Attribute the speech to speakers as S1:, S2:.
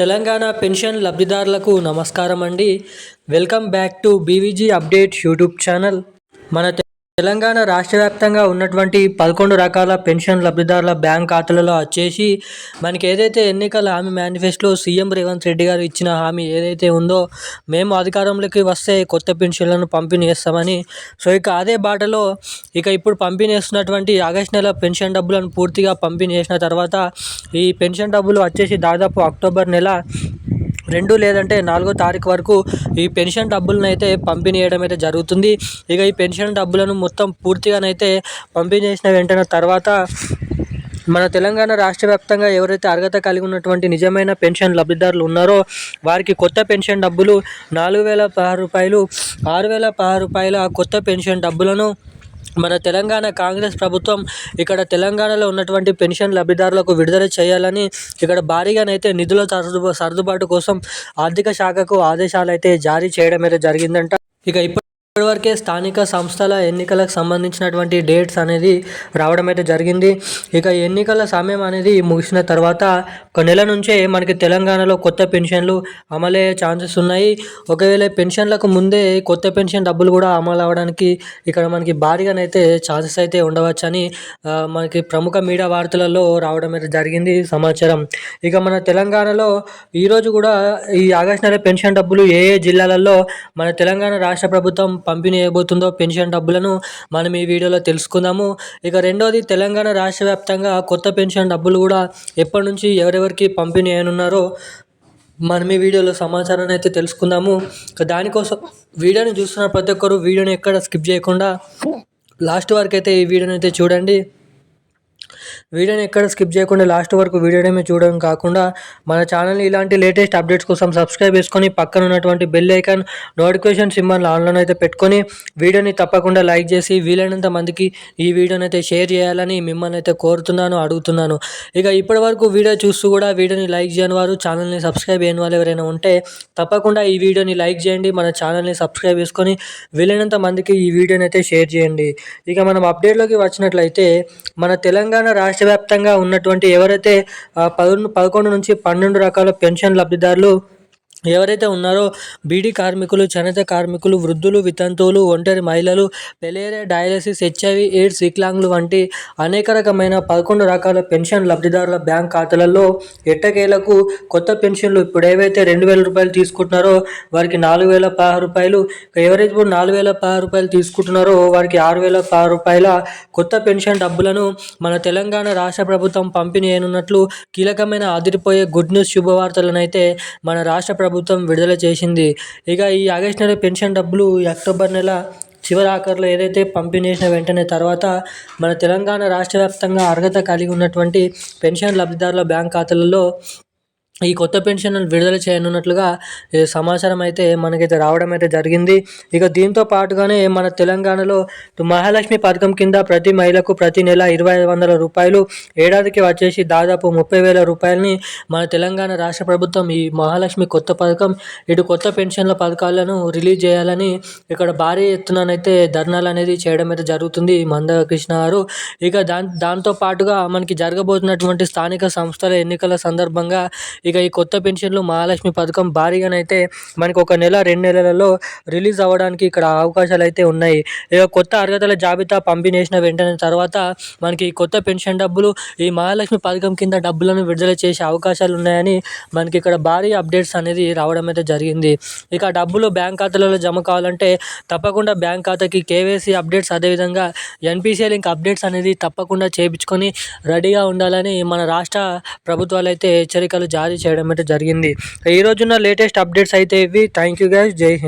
S1: Telangana pension లబ్ధిదారులకు నమస్కారం అండి welcome back to BVG update YouTube channel. మన తెలంగాణ రాష్ట్ర వ్యాప్తంగా ఉన్నటువంటి పదకొండు రకాల పెన్షన్ లబ్ధిదారుల బ్యాంక్ ఖాతాలలో వచ్చేసి మనకి ఏదైతే ఎన్నికల హామీ మేనిఫెస్టోలో సీఎం రేవంత్ రెడ్డి గారు ఇచ్చిన హామీ ఏదైతే ఉందో మేము అధికారంలోకి వస్తే కొత్త పెన్షన్లను పంపిణీ చేస్తామని. సో ఇక అదే బాటలో ఇక ఇప్పుడు పంపిణీ చేస్తున్నటువంటి ఆగస్ట్ నెల పెన్షన్ డబ్బులను పూర్తిగా పంపిణీ చేసిన తర్వాత ఈ పెన్షన్ డబ్బులు వచ్చేసి దాదాపు అక్టోబర్ నెల రెండు లేదంటే నాలుగో తారీఖు వరకు ఈ పెన్షన్ డబ్బులను అయితే పంపిణీ చేయడం అయితే జరుగుతుంది. ఇక ఈ పెన్షన్ డబ్బులను మొత్తం పూర్తిగానైతే పంపిణీ చేసిన వెంటనే తర్వాత మన తెలంగాణ రాష్ట్ర వ్యాప్తంగా ఎవరైతే అర్హత కలిగి ఉన్నటువంటి నిజమైన పెన్షన్ లబ్ధిదారులు ఉన్నారో వారికి కొత్త పెన్షన్ డబ్బులు నాలుగు వేల పదహారు రూపాయలు ఆరు వేల పదహారు రూపాయల కొత్త పెన్షన్ డబ్బులను మన తెలంగాణ కాంగ్రెస్ ప్రభుత్వం ఇక్కడ తెలంగాణలో ఉన్నటువంటి పెన్షన్ లబ్ధిదారులకు విడుదల చేయాలని ఇక్కడ భారీగానైతే నిధుల సర్దు సర్దుబాటు కోసం ఆర్థిక శాఖకు ఆదేశాలు అయితే జారీ చేయడం అయితే జరిగిందంట. ఇక ఇప్పుడు ఇప్పటివరకే స్థానిక సంస్థల ఎన్నికలకు సంబంధించినటువంటి డేట్స్ అనేది రావడం అయితే జరిగింది. ఇక ఎన్నికల సమయం అనేది ముగిసిన తర్వాత ఒక నెల నుంచే మనకి తెలంగాణలో కొత్త పెన్షన్లు అమలయ్యే ఛాన్సెస్ ఉన్నాయి. ఒకవేళ పెన్షన్లకు ముందే కొత్త పెన్షన్ డబ్బులు కూడా అమలు అవ్వడానికి ఇక్కడ మనకి భారీగానైతే ఛాన్సెస్ అయితే ఉండవచ్చని మనకి ప్రముఖ మీడియా వార్తలలో రావడం అయితే జరిగింది సమాచారం. ఇక మన తెలంగాణలో ఈరోజు కూడా ఈ ఆగస్ట్ నెల పెన్షన్ డబ్బులు ఏ ఏ జిల్లాలలో మన తెలంగాణ రాష్ట్ర ప్రభుత్వం పంపిణీ చేయబోతుందో పెన్షన్ డబ్బులను మనం ఈ వీడియోలో తెలుసుకుందాము. ఇక రెండోది తెలంగాణ రాష్ట్ర వ్యాప్తంగా కొత్త పెన్షన్ డబ్బులు కూడా ఎప్పటి నుంచి ఎవరెవరికి పంపిణీ అయినున్నారో మనం ఈ వీడియోలో సమాచారాన్ని అయితే తెలుసుకుందాము. దానికోసం వీడియోని చూస్తున్న ప్రతి ఒక్కరు వీడియోని ఎక్కడ స్కిప్ చేయకుండా లాస్ట్ వరకు అయితే ఈ వీడియోని అయితే చూడండి. వీడియోని ఎక్కడ స్కిప్ చేయకుండా లాస్ట్ వరకు వీడియోనే చూడడం కాకుండా మన ఛానల్ని ఇలాంటి లేటెస్ట్ అప్డేట్స్ కోసం సబ్స్క్రైబ్ చేసుకొని పక్కన ఉన్నటువంటి బెల్ ఐకాన్ నోటిఫికేషన్ సింబల్ ఆన్లో అయితే పెట్టుకొని వీడియోని తప్పకుండా లైక్ చేసి వీలైనంత మందికి ఈ వీడియోని అయితే షేర్ చేయాలని మిమ్మల్ని అయితే కోరుతున్నాను అడుగుతున్నాను. ఇక ఇప్పటి వరకు వీడియో చూస్తూ కూడా వీడియోని లైక్ చేయని వారు ఛానల్ని సబ్స్క్రైబ్ చేయని వాళ్ళు ఎవరైనా ఉంటే తప్పకుండా ఈ వీడియోని లైక్ చేయండి మన ఛానల్ని సబ్స్క్రైబ్ చేసుకొని వీలైనంత మందికి ఈ వీడియోని అయితే షేర్ చేయండి. ఇక మనం అప్డేట్లోకి వచ్చినట్లయితే మన తెలంగాణ తెలంగాణ రాష్ట్ర వ్యాప్తంగా ఉన్నటువంటి ఎవరైతే పదకొండు నుంచి పన్నెండు రకాల పెన్షన్ లబ్ధిదారులు ఎవరైతే ఉన్నారో బీడీ కార్మికులు చేనేత కార్మికులు వృద్ధులు వితంతువులు ఒంటరి మహిళలు పెలేరియా డయాలసిస్ హెచ్ఐవి ఎయిడ్స్ వికలాంగులు వంటి అనేక రకమైన పదకొండు రకాల పెన్షన్ లబ్ధిదారుల బ్యాంక్ ఖాతాలలో ఎట్టకేలకు కొత్త పెన్షన్లు ఇప్పుడు ఏవైతే రెండు వేల రూపాయలు తీసుకుంటున్నారో వారికి నాలుగు వేల పదహారు రూపాయలు ఎవరైతే ఇప్పుడు నాలుగు వేల పదహారు రూపాయలు తీసుకుంటున్నారో వారికి ఆరు వేల పదహారు రూపాయల కొత్త పెన్షన్ డబ్బులను మన తెలంగాణ రాష్ట్ర ప్రభుత్వం పంపిణీ అయినట్లు కీలకమైన అదిరిపోయే గుడ్ న్యూస్ శుభవార్తలనైతే మన రాష్ట్ర ప్రభుత్వం విడుదల చేసింది. ఇక ఈ ఆగస్టు నెల పెన్షన్ డబ్బులు ఈ అక్టోబర్ నెల చివరి ఆఖరిలో ఏదైతే పంపిణీ చేసిన వెంటనే తర్వాత మన తెలంగాణ రాష్ట్ర వ్యాప్తంగా అర్హత కలిగి ఉన్నటువంటి పెన్షన్ లబ్ధిదారుల బ్యాంక్ ఖాతాలలో ఈ కొత్త పెన్షన్ విడుదల చేయనున్నట్లుగా సమాచారం అయితే మనకైతే రావడం అయితే జరిగింది. ఇక దీంతో పాటుగానే మన తెలంగాణలో మహాలక్ష్మి పథకం కింద ప్రతి మహిళకు ప్రతి నెల ఇరవై ఐదు వందల రూపాయలు ఏడాదికి వచ్చేసి దాదాపు ముప్పై వేల రూపాయలని మన తెలంగాణ రాష్ట్ర ప్రభుత్వం ఈ మహాలక్ష్మి కొత్త పథకం ఇటు కొత్త పెన్షన్ల పథకాలను రిలీజ్ చేయాలని ఇక్కడ భారీ ఎత్తునైతే ధర్నాలు అనేది చేయడం అయితే జరుగుతుంది మందకృష్ణ గారు. ఇక దాని దాంతో పాటుగా మనకి జరగబోతున్నటువంటి స్థానిక సంస్థల ఎన్నికల సందర్భంగా ఇక ఈ కొత్త పెన్షన్లు మహాలక్ష్మి పథకం భారీగానైతే మనకు ఒక నెల రెండు నెలలలో రిలీజ్ అవ్వడానికి ఇక్కడ అవకాశాలు అయితే ఉన్నాయి. ఇక కొత్త అర్హతల జాబితా పంపిణేసిన వెంటనే తర్వాత మనకి ఈ కొత్త పెన్షన్ డబ్బులు ఈ మహాలక్ష్మి పథకం కింద డబ్బులను విడుదల చేసే అవకాశాలు ఉన్నాయని మనకి ఇక్కడ భారీ అప్డేట్స్ అనేది రావడం అయితే జరిగింది. ఇక డబ్బులు బ్యాంక్ ఖాతాలలో జమ కావాలంటే తప్పకుండా బ్యాంక్ ఖాతాకి కేవైసీ అప్డేట్స్ అదేవిధంగా ఎన్పిసిఐ లింక్ అప్డేట్స్ అనేది తప్పకుండా చేయించుకొని రెడీగా ఉండాలని మన రాష్ట్ర ప్రభుత్వాలు అయితే హెచ్చరికలు జారీ చేయడం అయితే జరిగింది. ఈ రోజున్న లేటెస్ట్ అప్డేట్స్ అయితే ఇవి. థ్యాంక్ యూ గైస్ జై హింద్.